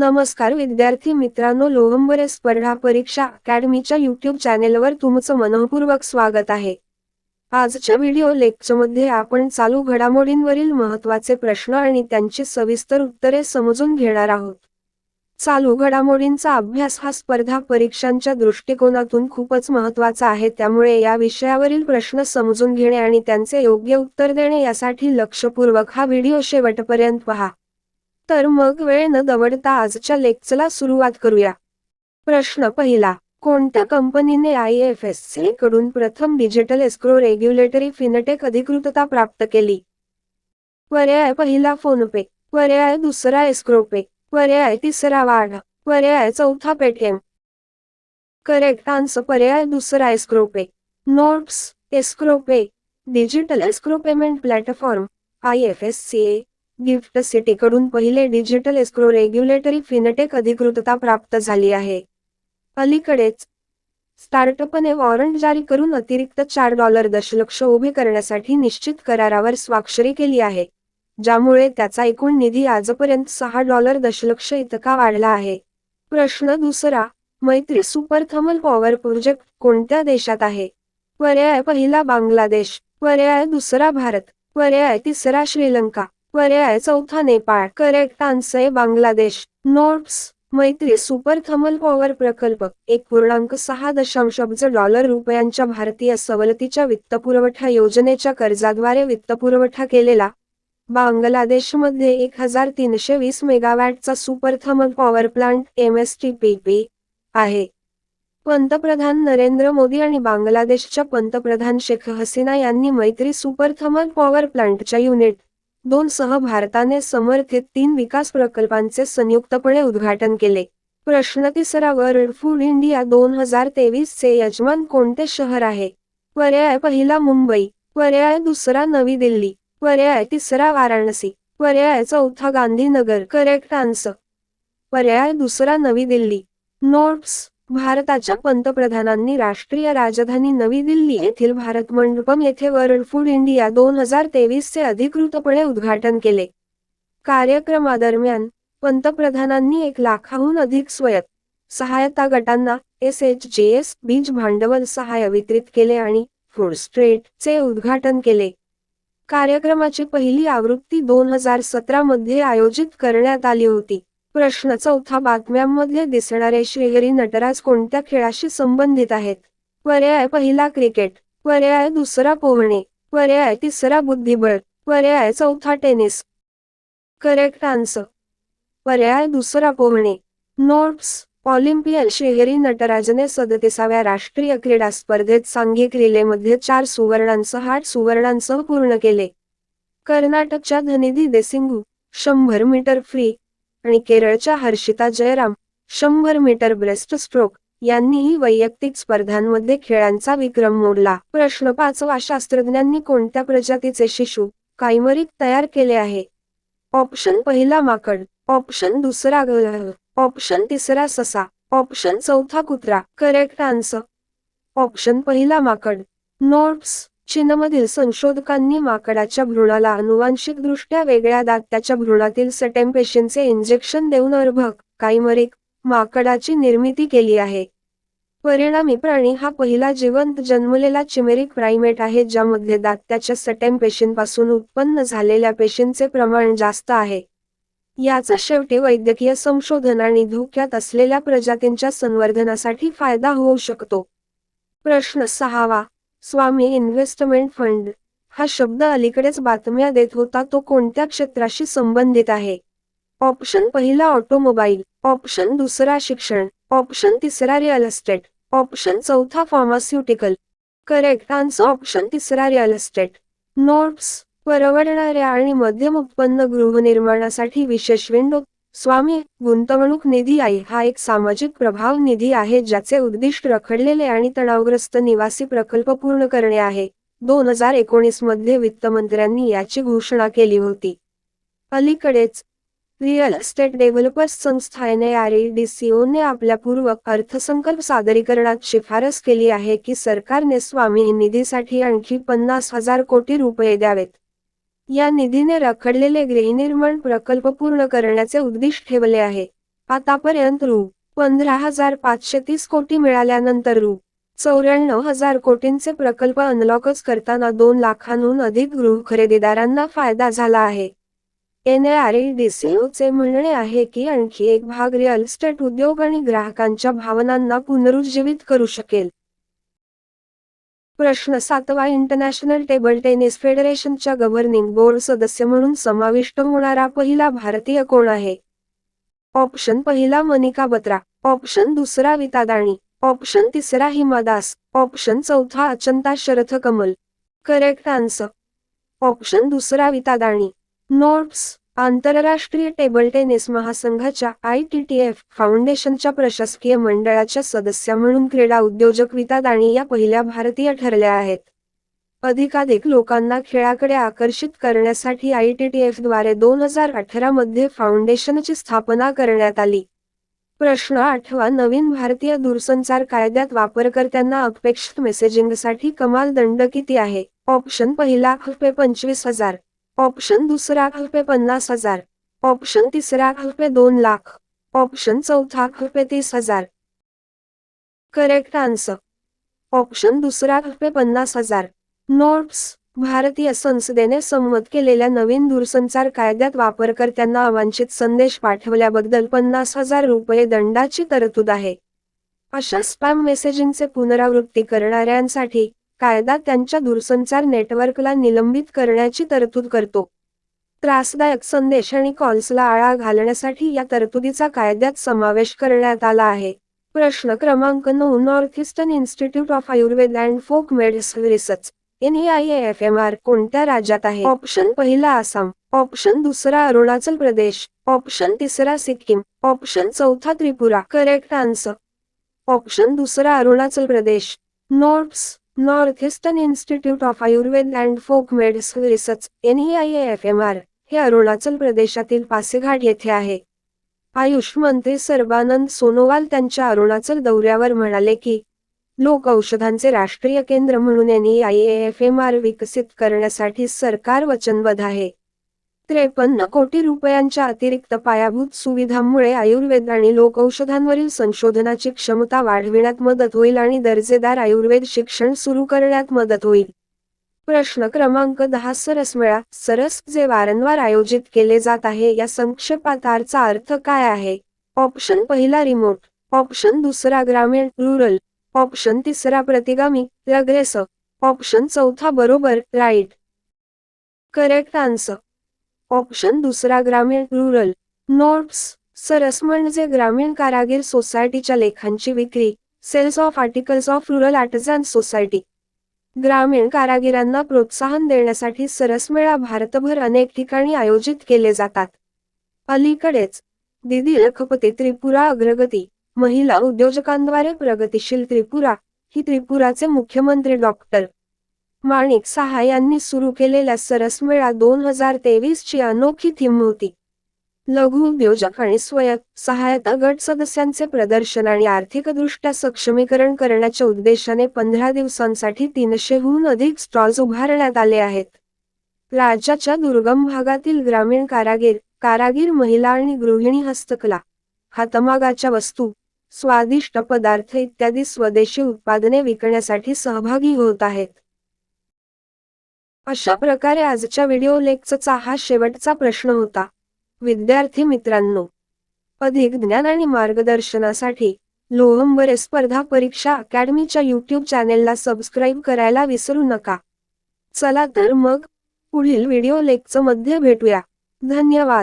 नमस्कार विद्यार्थी मित्रांनो लोहंबरे स्पर्धा परीक्षा अकॅडमीच्या युट्यूब चॅनेलवर तुमचं मनःपूर्वक स्वागत आहे. आजच्या व्हिडिओ लेक्चरमध्ये आपण चालू घडामोडींवरील महत्त्वाचे प्रश्न आणि त्यांची सविस्तर उत्तरे समजून घेणार आहोत. चालू घडामोडींचा अभ्यास हा स्पर्धा परीक्षांच्या दृष्टिकोनातून खूपच महत्त्वाचा आहे त्यामुळे या विषयावरील प्रश्न समजून घेणे आणि त्यांचे योग्य उत्तर देणे यासाठी लक्षपूर्वक हा व्हिडिओ शेवटपर्यंत पहा. तर मग वेळ न दवडता आजच्या लेक्चरला सुरुवात करूया. प्रश्न पहिला कोणत्या कंपनीने आय एफ एस सी कडून प्रथम डिजिटल एस्क्रो रेग्युलेटरी फिनटेक अधिकृतता प्राप्त केली? पर्याय पहिला फोनपे पर्याय दुसरा एस्क्रोपे पर्याय तिसरा वाढ पर्याय चौथा पेटीएम. करेक्ट आन्सर पर्याय दुसरा Escrowpay. Notes Escrowpay digital escrow payment platform I F S C A. GIFT सिटीकडून पहिले डिजिटल एस्क्रो रेग्युलेटरी फिनटेक अधिकृतता प्राप्त झाली आहे. अलीकडेच स्टार्टअपने वॉरंट जारी करून अतिरिक्त चार डॉलर दशलक्ष उभे करण्यासाठी निश्चित करारावर स्वाक्षरी केली आहे ज्यामुळे त्याचा एकूण निधी आजपर्यंत सहा डॉलर दशलक्ष इतका वाढला आहे. प्रश्न दुसरा मैत्री सुपर थर्मल पॉवर प्रोजेक्ट कोणत्या देशात आहे? पर्याय पहिला बांगलादेश पर्याय दुसरा भारत पर्याय तिसरा श्रीलंका. पर्याय चौथा Nepal correct answer Bangladesh. Notes Maitri super thermal power प्रकल्प एक पूर्णांक सहा दशांश अब्ज डॉलर रुपयांच्या भारतीय सवलतीच्या वित्तपुरवठा योजनेच्या कर्जाद्वारे वित्तपुरवठा केलेला बांगलादेशमध्ये एक हजार तीनशे वीस मेगावॅटचा super thermal power plant M S T P P आहे. पंतप्रधान नरेंद्र मोदी आणि बांगलादेशच्या पंतप्रधान शेख हसीना यांनी मैत्री सुपर थर्मल पॉवर प्लांटच्या युनिट दोन सह भारताने समर्थित तीन विकास प्रकल्पांचे संयुक्तपणे उद्घाटन केले. प्रश्न तिसरा फूड इंडिया दोन हजार तेवीस चे यजमान कोणते शहर आहे? पर्याय पहिला मुंबई. पर्याय दुसरा नवी दिल्ली. पर्याय तिसरा वाराणसी. पर्याय चौथा गांधीनगर. करेक्ट आन्सर पर्याय दुसरा नवी दिल्ली. नोट्स भारताच्या पंतप्रधानांनी राष्ट्रीय राजधानी नवी दिल्ली येथील भारत मंडपम येथे वर्ल्ड फूड इंडिया दोन हजार तेवीसचे अधिकृतपणे उद्घाटन केले. कार्यक्रमादरम्यान पंतप्रधानांनी एक लाखाहून अधिक स्वयत सहायता गटांना एस एच जे एस बीज भांडवल सहाय्य वितरित केले आणि फूड स्ट्रेटचे उद्घाटन केले. कार्यक्रमाची पहिली आवृत्ती दोन हजार सतरा मध्ये आयोजित करण्यात आली होती. प्रश्न चौथा बातम्यांमध्ये दिसणारे श्रीहरी नटराज कोणत्या खेळाशी संबंधित आहेत? पर्याय पहिला क्रिकेट पर्याय दुसरा पोहणे पर्याय तिसरा बुद्धिबळ पर्याय चौथा टेनिस. Correct answer. पर्याय दुसरा पोहणे. नोट्स ऑलिम्पियन श्रीहरी नटराजने सदतीसाव्या राष्ट्रीय क्रीडा स्पर्धेत सांघिक रिलेमध्ये चार सुवर्णांसह आठ सुवर्णांसह पूर्ण केले. कर्नाटकच्या धनिधी देसिंगू शंभर मीटर फ्री आणि केरळच्या हर्षिता जयराम शंभर मीटर ब्रेस्ट स्ट्रोक यांनीही वैयक्तिक स्पर्धांमध्ये खेळांचा विक्रम मोडला. प्रश्न पाचवा शास्त्रज्ञांनी कोणत्या प्रजातीचे शिशु कायमरिक तयार केले आहे? ऑप्शन पहिला माकड ऑप्शन दुसरा ग्रह ऑप्शन तिसरा ससा ऑप्शन चौथा कुत्रा. करेक्ट आन्सर ऑप्शन पहिला माकड. नोट्स. चीनमधील संशोधकांनी माकडाच्या भ्रूणाला अनुवांशिकदृष्ट्या वेगळ्या दात्याच्या भ्रूणातील सटेम पेशींचे इंजेक्शन देऊन अर्भक कायमरिक माकडाची निर्मिती केली आहे. परिणामी प्राणी हा पहिला जिवंत जन्मलेला चिमेरिक प्राइमेट आहे ज्यामध्ये दात्याच्या सटेम पेशींपासून उत्पन्न झालेल्या पेशींचे प्रमाण जास्त आहे. याचा शेवटी वैद्यकीय संशोधन आणि धोक्यात असलेल्या प्रजातींच्या संवर्धनासाठी फायदा होऊ शकतो. प्रश्न सहावा स्वामी इन्व्हेस्टमेंट फंड हा शब्द अलीकडेच बातम्या देत होता तो कोणत्या क्षेत्राशी संबंधित आहे? ऑप्शन पहिला ऑटोमोबाईल ऑप्शन दुसरा शिक्षण ऑप्शन तिसरा रिअल एस्टेट ऑप्शन चौथा फार्मास्युटिकल. करेक्ट आन्सर ऑप्शन तिसरा रिअल एस्टेट. नोट्स परवडणाऱ्या आणि मध्यम उत्पन्न गृहनिर्माणासाठी विशेष विंडो स्वामी गुंतवणूक निधी आई हा एक सामाजिक प्रभाव निधी आहे ज्याचे उद्दिष्ट रखडलेले आणि तणावग्रस्त निवासी प्रकल्प पूर्ण करणे आहे. दोन हजार एकोणीसमध्ये वित्तमंत्र्यांनी याची घोषणा केली होती. अलीकडेच रिअल एस्टेट डेव्हलपर्स संस्थाने आर ने आपल्या पूर्व अर्थसंकल्प सादरीकरणात शिफारस केली आहे की सरकारने स्वामी निधीसाठी आणखी पन्नास हजार कोटी रुपये द्यावेत. या निधीने रखडलेले गृहनिर्माण प्रकल्प पूर्ण करण्याचे उद्दिष्ट ठेवले आहे. आतापर्यंत रु. पंधरा हजार पाचशे तीस कोटी मिळाल्यानंतर रु. चौऱ्याण्णव हजार कोटींचे प्रकल्प अनलॉकच करताना दोन लाखांहून अधिक गृह खरेदीदारांना फायदा झाला आहे. चे म्हणणे आहे की आणखी एक भाग रिअल इस्टेट उद्योग आणि ग्राहकांच्या भावनांना पुनरुज्जीवित करू शकेल. प्रश्न सातवा इंटरनॅशनल टेबल टेनिस फेडरेशनच्या गव्हर्निंग बोर्ड सदस्य म्हणून समाविष्ट होणारा पहिला भारतीय कोण आहे? ऑप्शन पहिला मनिका बत्रा ऑप्शन दुसरा वितादाणी ऑप्शन तिसरा हिमा दास ऑप्शन चौथा Achanta Sharath Kamal correct answer. Option दुसरा वितादाणी नोट्स. आंतरराष्ट्रीय टेबल टेनिस महासंघाच्या आय टी टी एफ फाउंडेशनच्या प्रशासकीय मंडळाच्या सदस्या म्हणून क्रीडा उद्योजक आणि या पहिल्या भारतीय ठरल्या आहेत. अधिकाधिक लोकांना खेळाकडे आकर्षित करण्यासाठी आय टी टी एफद्वारे दोन हजार अठरामध्ये फाउंडेशनची स्थापना करण्यात आली. प्रश्न आठवा नवीन भारतीय दूरसंचार कायद्यात वापरकर्त्यांना अपेक्षित मेसेजिंगसाठी कमाल दंड किती आहे? ऑप्शन पहिला रुपये पंचवीस हजार. ऑप्शन दुसरा रुपये पन्नास हजार. ऑप्शन तिसरा रुपये दोन लाख. ऑप्शन चौथा रुपये तीस हजार. करेक्ट आन्सर ऑप्शन दुसरा रुपये पन्नास हजार. नोट्स भारतीय संसदेने संमत केलेल्या नवीन दूरसंचार कायद्यात वापरकर्त्यांना अवांछित संदेश पाठवल्याबद्दल पन्नास हजार रुपये दंडाची तरतूद आहे. अशा स्पॅम मेसेजिंगचे पुनरावृत्ती करणाऱ्यांसाठी कायदा त्यांच्या दूरसंचार नेटवर्कला निलंबित करण्याची तरतूद करतो. त्रासदायक संदेश आणि कॉल्सला आळा घालण्यासाठी या तरतुदीचा कायद्यात समावेश करण्यात आला आहे. प्रश्न क्रमांक नऊ north eastern institute of Ayurveda and folk medicine research N I F M R कोणत्या राज्यात आहे? ऑप्शन पहिला आसाम ऑप्शन दुसरा अरुणाचल प्रदेश ऑप्शन तिसरा सिक्कीम ऑप्शन चौथा त्रिपुरा. Correct answer. ऑप्शन दुसरा Arunachal Pradesh. Notes. North eastern institute of Ayurveda and folk medicine research N F M R हे अरुणाचल प्रदेशातील पासेघाट येथे आहे. आयुष मंत्री सर्बानंद सोनोवाल त्यांच्या अरुणाचल दौऱ्यावर म्हणाले की लोक औषधांचे राष्ट्रीय केंद्र म्हणून एन एफ एम आर विकसित करण्यासाठी सरकार वचनबद्ध आहे. त्रेपन्न कोटी रुपयांच्या अतिरिक्त पायाभूत सुविधांमुळे आयुर्वेद आणि लोक औषधांवरील संशोधनाची क्षमता वाढविण्यात मदत होईल आणि दर्जेदार आयुर्वेद शिक्षण सुरू करण्यात मदत होईल. प्रश्न क्रमांक दहा सरसमेळा सरस जे वारंवार आयोजित केले जात आहे या संक्षेपातारचा अर्थ काय आहे? ऑप्शन पहिला रिमोट ऑप्शन दुसरा ग्रामीण रुरल ऑप्शन तिसरा प्रतिगामी अग्रेस ऑप्शन चौथा बरोबर राईट. Correct answer. ऑप्शन दुसरा ग्रामीण रुरल. नोट्स सरस म्हणजे ग्रामीण कारागीर सोसायटीच्या लेखांची विक्री sales of articles of rural artisan society. ग्रामीण कारागिरांना प्रोत्साहन देण्यासाठी सरसमेळा भारतभर अनेक ठिकाणी आयोजित केले जातात. अलीकडेच दिदी लखपती त्रिपुरा अग्रगती महिला उद्योजकांद्वारे प्रगतीशील त्रिपुरा ही त्रिपुराचे मुख्यमंत्री डॉक्टर. माणिक सहा यांनी सुरू केलेल्या सरसमेळा दोन हजार तेवीस ची अनोखी थीम होती. लघु उद्योजक आणि स्वयं सहायता गट सदस्यांचे प्रदर्शन आणि आर्थिकदृष्ट्या सक्षमीकरण करण्याच्या उद्देशाने पंधरा दिवसांसाठी तीनशेहून अधिक स्टॉल्स उभारण्यात आले आहेत. राज्याच्या दुर्गम भागातील ग्रामीण कारागीर कारागीर महिला आणि गृहिणी हस्तकला हातमागाच्या वस्तू स्वादिष्ट पदार्थ इत्यादी स्वदेशी उत्पादने विकण्यासाठी सहभागी होत आहेत. अशा प्रकारे आजच्या व्हिडिओ लेक्चरचा हा शेवटचा प्रश्न होता. विद्यार्थी मित्रांनो अधिक ज्ञान आणि मार्गदर्शनासाठी लोहंबरे स्पर्धा परीक्षा अकॅडमीच्या यूट्यूब चॅनेलला सबस्क्राईब करायला विसरू नका. चला तर मग पुढील व्हिडिओ लेक्चरमध्ये भेटूया. धन्यवाद.